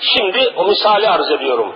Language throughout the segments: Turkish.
Şimdi o misali arz ediyorum.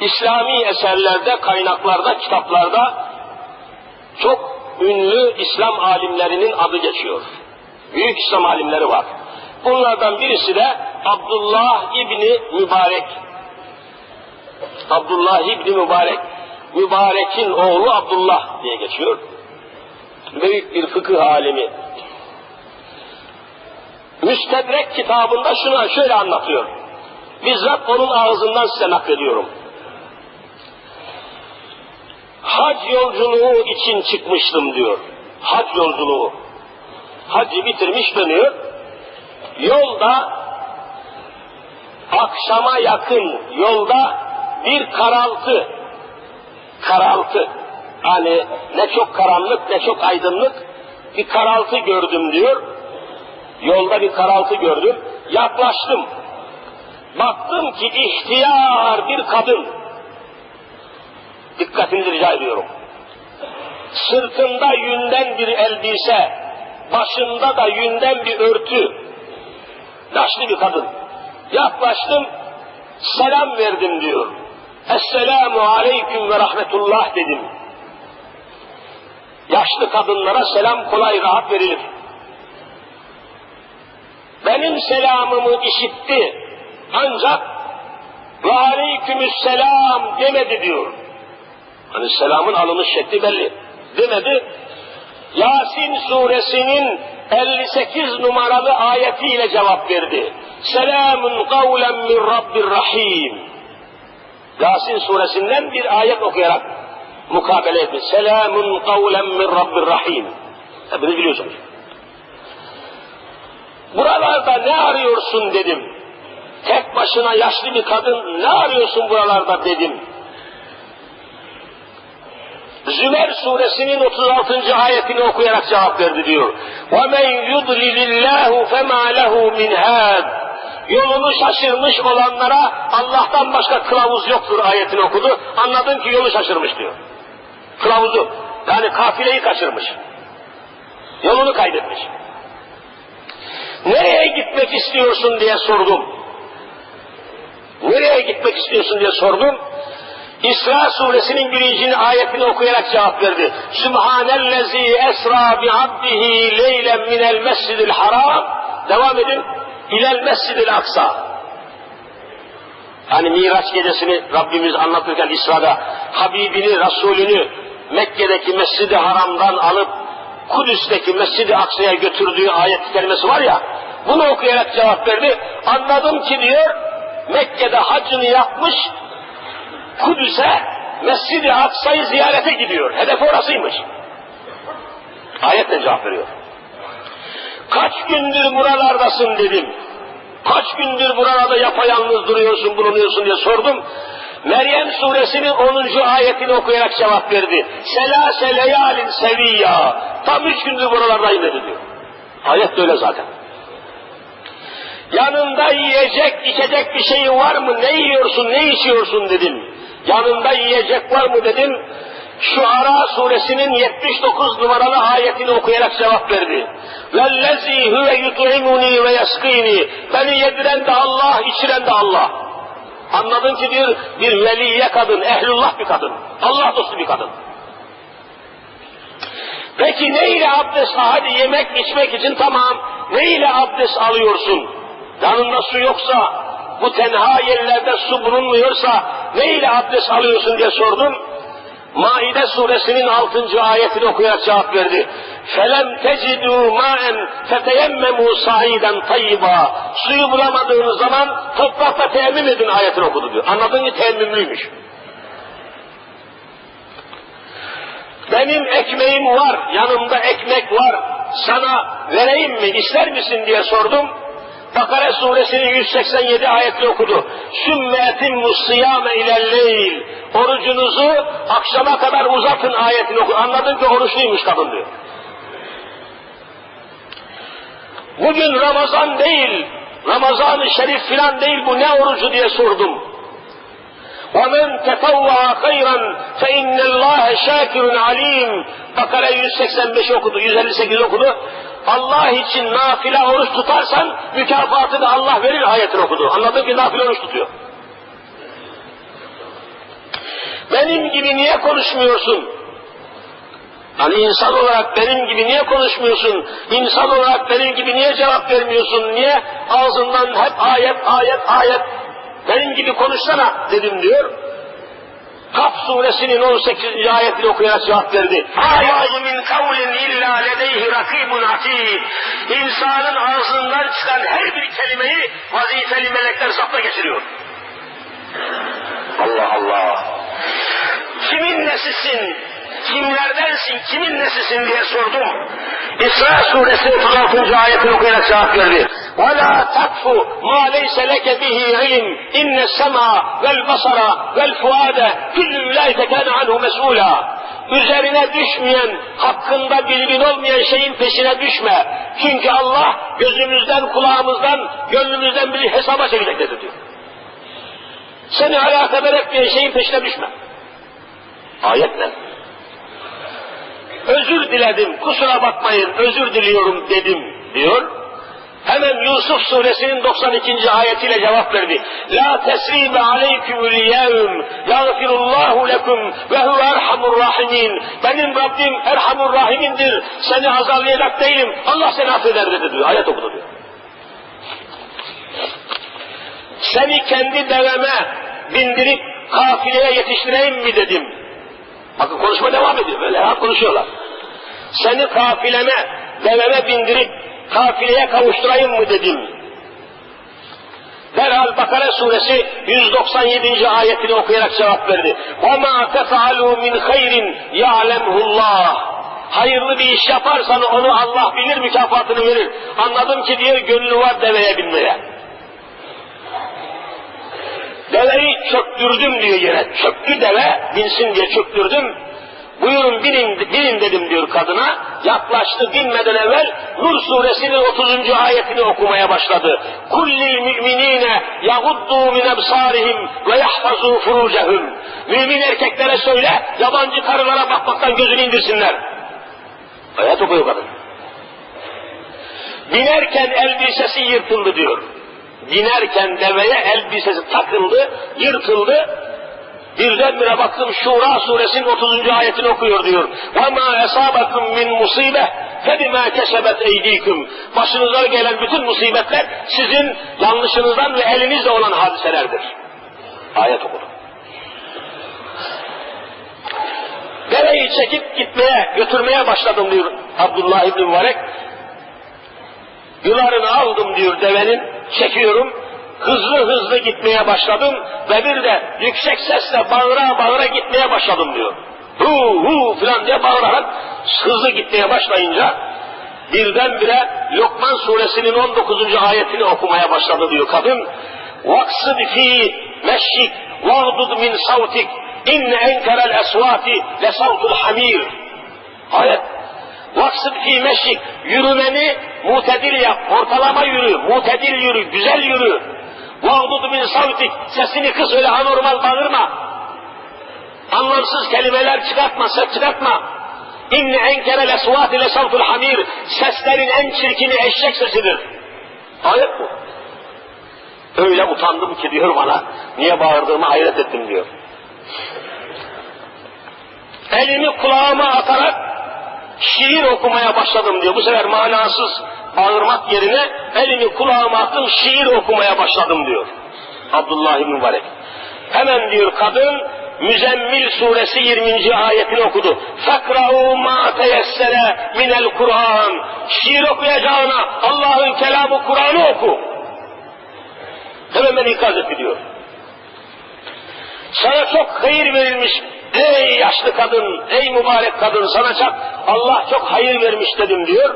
İslami eserlerde, kaynaklarda, kitaplarda çok ünlü İslam alimlerinin adı geçiyor. Büyük İslam alimleri var. Bunlardan birisi de Abdullah İbni Mübarek. Abdullah İbni Mübarek. Mübarek'in oğlu Abdullah diye geçiyor. Büyük bir fıkıh alimi. Müstedrek kitabında şunu şöyle anlatıyor. Bizzat onun ağzından size naklediyorum. Hac yolculuğu için çıkmıştım diyor. Hac yolculuğu. Hacı bitirmiş dönüyor. Yolda akşama yakın yolda bir karaltı karaltı hani ne çok karanlık ne çok aydınlık bir karaltı gördüm diyor. Yolda bir karaltı gördüm. Yaklaştım. Baktım ki ihtiyar bir kadın. Dikkatinizi rica ediyorum. Sırtında yünden bir elbise, başında da yünden bir örtü. Yaşlı bir kadın. Yaklaştım, selam verdim diyor. Esselamu aleyküm ve rahmetullah dedim. Yaşlı kadınlara selam kolay rahat verilir. Benim selamımı işitti. Ancak ve aleykümüsselam demedi diyor. Hani selamın alınış şekli belli. Demedi. Yasin suresinin 58 numaralı ayetiyle cevap verdi. Selamun kavlen min Rabbir Rahim. Yasin suresinden bir ayet okuyarak mukabele etti. Selamun kavlen min Rabbir Rahim. Hepiniz biliyorsunuz Buralarda ne arıyorsun dedim. Tek başına yaşlı bir kadın ne arıyorsun buralarda dedim. Zümer suresinin 36. ayetini okuyarak cevap verdi diyor. وَمَنْ يُضْلِلِ اللّٰهُ فَمَا لَهُ مِنْ هَادٍ Yolunu şaşırmış olanlara Allah'tan başka kılavuz yoktur ayetini okudu. Anladım ki yolu şaşırmış diyor. Kılavuzu yani kafileyi kaçırmış. Yolunu kaybetmiş. Nereye gitmek istiyorsun diye sordum. Nereye gitmek istiyorsun diye sordum. İsra suresinin birinci ayetini okuyarak cevap verdi. Sübhanellezi esra bi abdihi leylen minel mescidil haram. Devam edin. İlel mescidil aksa. Hani Miraç gecesini Rabbimiz anlatırken İsra'da Habibini, Resulünü Mekke'deki Mescid-i Haram'dan alıp Kudüs'teki Mescid-i Aksa'ya götürdüğü ayet kelimesi var ya, bunu okuyarak cevap verdi. Anladım ki diyor, Mekke'de hacını yapmış, Kudüs'e Mescid-i Aksa'yı ziyarete gidiyor. Hedef orasıymış. Ayetle cevap veriyor. Kaç gündür buralardasın dedim. Kaç gündür buralarda yapayalnız duruyorsun, bulunuyorsun diye sordum. Meryem suresinin 10. ayetini okuyarak cevap verdi. Selase leyalin seviyya. Tam üç gündür buralardayım dedi diyor. Ayet de öyle zaten. Yanında yiyecek, içecek bir şeyin var mı? Ne yiyorsun, ne içiyorsun dedim. Yanında yiyecek var mı dedim. Şu Ara suresinin 79 numaralı ayetini okuyarak cevap verdi. Vellezî huve yut'imuni ve yaskîni. Beni yediren de Allah, içiren de Allah. Anladın ki diyor bir veliye kadın, ehlullah bir kadın. Allah dostu bir kadın. Peki ne ile abdest? Hadi yemek içmek için tamam. Ne ile abdest alıyorsun? Yanında su yoksa, bu tenha yerlerde su bulunmuyorsa neyle abdest alıyorsun diye sordum. Maide suresinin 6. ayetini okuyarak cevap verdi. Felem tecidû ma'en feteyemmemû sa'iden tayyiba. Suyu bulamadığınız zaman toprakla teyemmüm edin ayetini okudu diyor. Anladın ki teyemmümlüymüş. Benim ekmeğim var, yanımda ekmek var. Sana vereyim mi, ister misin diye sordum. Bakara suresinin 187 ayetini okudu. Sümmetin musiyame ilelleyl. Orucunuzu akşama kadar uzatın ayetini okudu. Anladın ki oruçluymuş kadın diyor. Bugün Ramazan değil, Ramazan-ı Şerif filan değil bu ne orucu diye sordum. وَمَنْ تَفَوَّعَ خَيْرًا فَاِنَّ اللّٰهَ شَاكِرٌ عَلِيمٌ Bakara 185 okudu, 158 okudu. Allah için nafile oruç tutarsan mükafatını Allah verir ayetini okudu. Anladın ki nafile oruç tutuyor. Benim gibi niye konuşmuyorsun? Hani insan olarak benim gibi niye konuşmuyorsun? İnsan olarak benim gibi niye cevap vermiyorsun? Niye ağzından hep ayet, ayet, ayet? Benim gibi konuşsana dedim diyor. Kaf suresinin 18. ayetini okuyarak cevap verdi. Ayâzu min kavlin illa ledeyhi rakibun atid. İnsanın ağzından çıkan her bir kelimeyi vazifeli melekler zapta geçiriyor. Allah Allah. Kimin nesisin? Kimlerdensin? Kimin nesisin diye sordum. İsra suresi 36. ayetini okuyarak cevap verdi. وَلَا تَقْفُ مَا لَيْسَ لَكَ بِهِ عِلْمٍ اِنَّ السَّمَعَ وَالْبَصَرَ وَالْفُعَادَ كُلُّ اُولَٰئِكَ كَانَ عَنْهُ مَسْئُولًا Üzerine düşmeyen, hakkında bilgin olmayan şeyin peşine düşme. Çünkü Allah gözümüzden, kulağımızdan, gönlümüzden bir hesaba çekecektir diyor. Seni alakadar etmeyen şeyin peşine düşme. Ayet ne? Özür diledim, kusura bakmayın, özür diliyorum dedim diyor. Hemen Yusuf suresinin 92. ayetiyle cevap verdi. La tesribe aleykümül yevm yagfirullahu lekum ve huve erhamur rahimin. Benim Rabbim erhamur rahimindir. Seni azarlayacak değilim. Allah seni affeder dedi diyor. Ayet okudu diyor. Seni kendi deveme bindirip kafileye yetiştireyim mi dedim. Bakın konuşma devam ediyor. Böyle konuşuyorlar. Seni kafileme, deveme bindirip kafileye kavuşturayım mı dedim. Derhal Bakara suresi 197. ayetini okuyarak cevap verdi. وَمَا تَفَعَلُوا مِنْ خَيْرٍ يَعْلَمْهُ اللّٰهِ Hayırlı bir iş yaparsan onu Allah bilir mükafatını verir. Anladım ki diyor gönlü var deveye binmeye. Deveyi çöktürdüm diyor yere. Çöktü deve, binsin diye çöktürdüm. Buyurun binin, binin dedim diyor kadına. Yaklaştı binmeden evvel Nur suresinin 30. ayetini okumaya başladı. Kullil müminine yaguddu min ebsarihim ve yahfazu furucehum. Mümin erkeklere söyle yabancı karılara bakmaktan gözünü indirsinler. Ayet okuyor kadın. Binerken elbisesi yırtıldı diyor. Binerken deveye elbisesi takıldı, yırtıldı, Birdenbire baktım Şura suresinin 30. ayetini okuyor diyor. وَمَا اَصَابَكُمْ مِنْ مُصِيبَةٍ فَبِمَا كَسَبَتْ اَيْد۪يكُمْ Başınıza gelen bütün musibetler sizin yanlışınızdan ve elinizle olan hadiselerdir. Ayet okudu. Dereyi çekip gitmeye, götürmeye başladım diyor Abdullah İbni Mübarek. Yularını aldım diyor devenin, çekiyorum, hızlı hızlı gitmeye başladım ve bir de yüksek sesle bağıra bağıra gitmeye başladım diyor. Hu hu filan diye bağırarak hızlı gitmeye başlayınca birdenbire Lokman suresinin 19. ayetini okumaya başladı diyor kadın. Vaksıd fi meşşik vagdud min savtik inne enkerel esvati le savtul hamir. Ayet Vaksıd fi meşik, yürümeni mutedil yap, ortalama yürü, mutedil yürü, güzel yürü. Vagdud min savtik, sesini kıs öyle anormal bağırma. Anlamsız kelimeler çıkartma, ses çıkartma. İnne enkerel esvat ile savtul hamir, seslerin en çirkini eşek sesidir. Ayet bu. Öyle utandım ki diyor bana, niye bağırdığımı hayret ettim diyor. Elimi kulağıma atarak şiir okumaya başladım diyor. Bu sefer manasız bağırmak yerine elimi kulağıma attım şiir okumaya başladım diyor. Abdullah Mübarek. Hemen diyor kadın Müzemmil suresi 20. ayetini okudu. Fakra'u ma teyessere minel Kur'an. Şiir okuyacağına Allah'ın kelamı Kur'an'ı oku. Hemen ikaz etti diyor. Sana çok hayır verilmiş ey yaşlı kadın, ey mübarek kadın sana çok Allah çok hayır vermiş dedim diyor.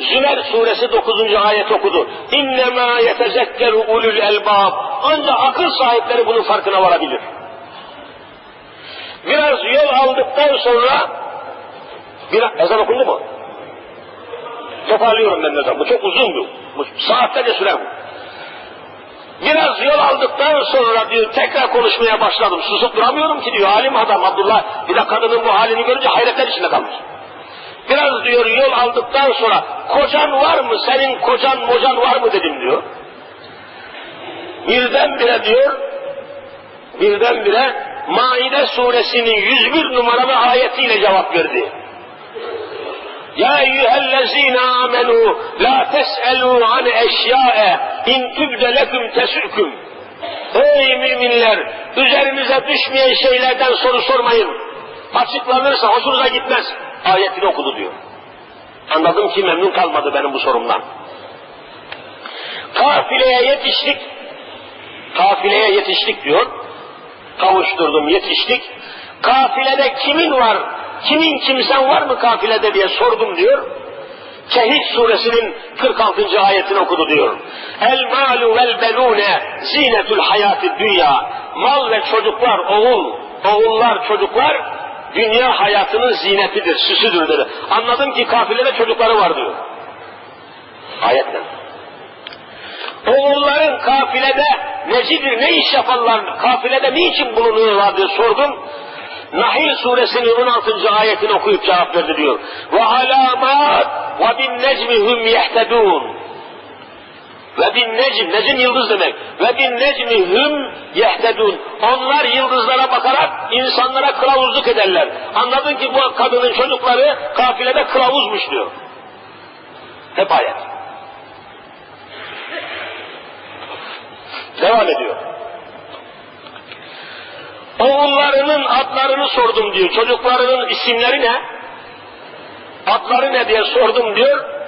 Zümer suresi 9. ayet okudu. İnnemâ yetezekkeru ulul elbab. Ancak akıl sahipleri bunun farkına varabilir. Biraz yol aldıktan sonra biraz ezan okundu mu? Toparlıyorum ben ezan. Bu çok uzundu. Bu saatlerce sürer bu. Biraz yol aldıktan sonra diyor tekrar konuşmaya başladım. Susup duramıyorum ki diyor alim adam Abdullah. Bir de kadının bu halini görünce hayretler içinde kalmış. Biraz diyor yol aldıktan sonra kocan var mı senin kocan mocan var mı dedim diyor. Birdenbire diyor birdenbire Maide suresinin 101 numaralı ayetiyle cevap verdi. Ya eyyühellezine amenu la tes'elû an eşya'e in tübde leküm tesüküm. Ey müminler üzerinize düşmeyen şeylerden soru sormayın. Açıklanırsa hoşunuza gitmez. Ayetini okudu diyor. Anladım ki memnun kalmadı benim bu sorumdan. Kafileye yetiştik. Kafileye yetiştik diyor. Kavuşturdum yetiştik. Kafilede kimin var? Kimin kimsen var mı kafilede diye sordum diyor. Kehif suresinin 46. ayetini okudu diyor. El malu vel benune zinetul hayati dünya. Mal ve çocuklar, oğul, oğullar, çocuklar dünya hayatının zinetidir, süsüdür dedi. Anladım ki kafilede çocukları var diyor. Ayetle. Oğulların kafilede necidir, ne iş yaparlar, kafilede niçin bulunuyorlar diye sordum. Nahil suresinin 16. ayetini okuyup cevap verdi diyor. Ve alamat ve bin necmihum yehtedun. Ve bin necm, necm yıldız demek. Ve bin necmihum yehtedun. Onlar yıldızlara bakarak insanlara kılavuzluk ederler. Anladın ki bu kadının çocukları kafilede kılavuzmuş diyor. Hep ayet. Devam ediyor. Oğullarının adlarını sordum diyor. Çocuklarının isimleri ne? Adları ne diye sordum diyor.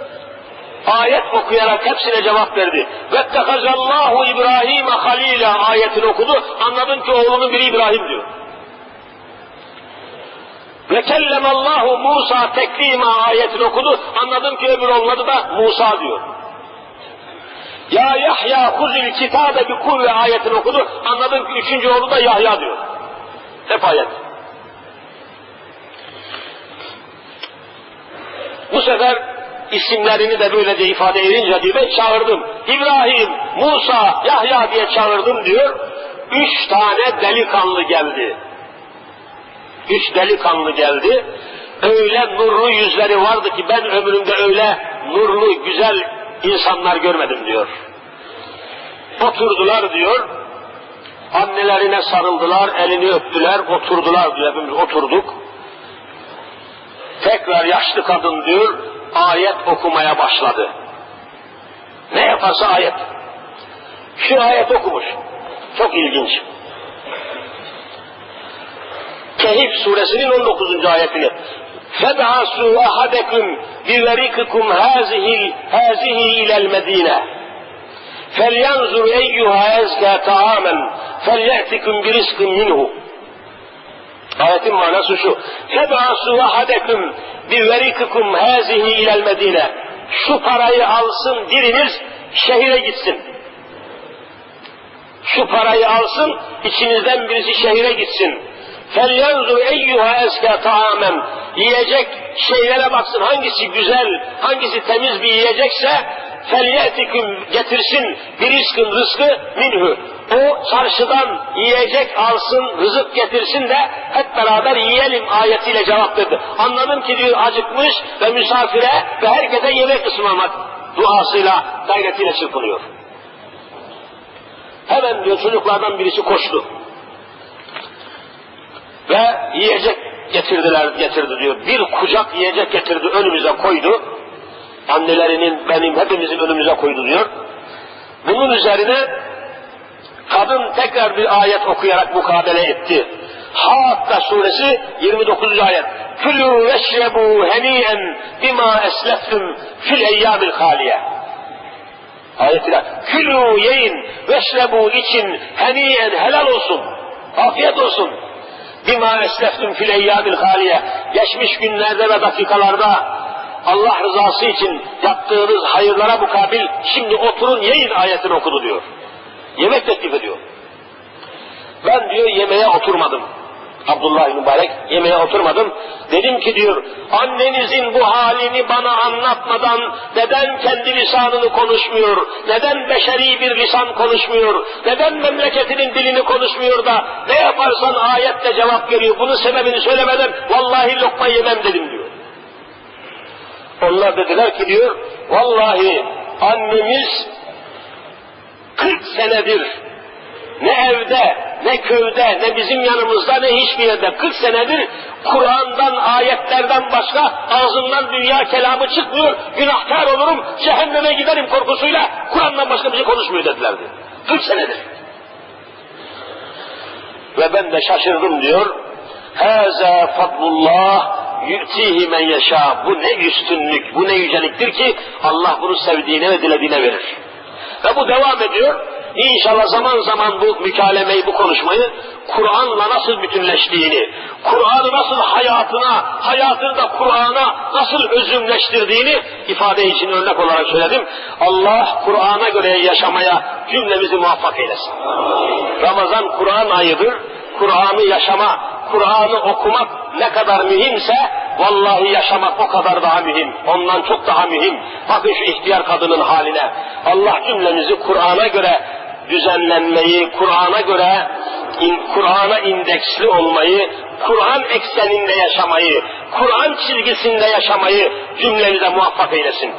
Ayet okuyarak hepsine cevap verdi. Ve tekazallahu İbrahim'e halile ayetini okudu. Anladım ki oğlunun biri İbrahim diyor. Ve kellemallahu Musa teklima ayetini okudu. Anladım ki öbür oğlun adı da Musa diyor. Ya Yahya kuzil kitabe bi kuvve ayetini okudu. Anladım ki üçüncü oğlu da Yahya diyor. Hep ayet. Bu sefer isimlerini de böylece ifade edince diyor ben çağırdım. İbrahim, Musa, Yahya diye çağırdım diyor. Üç tane delikanlı geldi. Üç delikanlı geldi. Öyle nurlu yüzleri vardı ki ben ömrümde öyle nurlu, güzel insanlar görmedim diyor. Oturdular diyor. Annelerine sarıldılar, elini öptüler, oturdular diyor. Hepimiz oturduk. Tekrar yaşlı kadın diyor, ayet okumaya başladı. Ne yaparsa ayet. Şu ayet okumuş. Çok ilginç. Kehif suresinin 19. ayetini. Feb'asu ahadeküm biverikukum hazihi hazihi ilel medine. Felyanzur eyyuha ezka ta'amen. Felyatikum birizkin minhu. Ayetin manası şu. Feb'asu ahadekum bi verikikum hazihi ilel medine. Şu parayı alsın biriniz şehire gitsin. Şu parayı alsın içinizden birisi şehire gitsin. Felyanzu eyyuha eske taamen. Yiyecek şeylere baksın hangisi güzel, hangisi temiz bir yiyecekse felyetikum getirsin bir rızkın rızkı minhu. O çarşıdan yiyecek alsın, rızık getirsin de hep beraber yiyelim ayetiyle cevap verdi. Anladım ki diyor acıkmış ve misafire ve herkese yemek ısmarlamak duasıyla, gayretiyle çırpınıyor. Hemen diyor çocuklardan birisi koştu. Ve yiyecek getirdiler, getirdi diyor. Bir kucak yiyecek getirdi, önümüze koydu. Annelerinin, benim, hepimizin önümüze koydu diyor. Bunun üzerine kadın tekrar bir ayet okuyarak mukabele etti. Hakka suresi 29. ayet. Külü veşrebu heniyen bima esleftum fil eyyamil haliye. Ayetiyle külü yiyin veşrebu için heniyen helal olsun. Afiyet olsun. Bima esleftum fil eyyamil haliye. Geçmiş günlerde ve dakikalarda Allah rızası için yaptığınız hayırlara mukabil şimdi oturun yiyin ayetini okudu diyor. Yemek teklif ediyor. Ben diyor yemeğe oturmadım. Abdullah mübarek yemeğe oturmadım. Dedim ki diyor annenizin bu halini bana anlatmadan neden kendi lisanını konuşmuyor, neden beşeri bir lisan konuşmuyor, neden memleketinin dilini konuşmuyor da ne yaparsan ayette cevap veriyor. Bunun sebebini söylemeden vallahi lokma yemem dedim diyor. Onlar dediler ki diyor, vallahi annemiz 40 senedir ne evde, ne köyde, ne bizim yanımızda, ne hiçbir yerde 40 senedir Kur'an'dan, ayetlerden başka ağzından dünya kelamı çıkmıyor, günahkar olurum, cehenneme giderim korkusuyla Kur'an'dan başka bir şey konuşmuyor dedilerdi. 40 senedir. Ve ben de şaşırdım diyor. Hâzâ fadlullah yu'tihi men yeşâ. Bu ne üstünlük, bu ne yüceliktir ki Allah bunu sevdiğine ve dilediğine verir. Ve bu devam ediyor. İnşallah zaman zaman bu mükalemeyi, bu konuşmayı Kur'an'la nasıl bütünleştiğini, Kur'an'ı nasıl hayatına, hayatını da Kur'an'a nasıl özümleştirdiğini ifade için örnek olarak söyledim. Allah Kur'an'a göre yaşamaya cümlemizi muvaffak eylesin. Ramazan Kur'an ayıdır. Kur'an'ı yaşama, Kur'an'ı okumak ne kadar mühimse vallahi yaşamak o kadar daha mühim. Ondan çok daha mühim. Bakın şu ihtiyar kadının haline. Allah cümlemizi Kur'an'a göre düzenlenmeyi, Kur'an'a göre Kur'an'a indeksli olmayı, Kur'an ekseninde yaşamayı, Kur'an çizgisinde yaşamayı cümlemize muvaffak eylesin.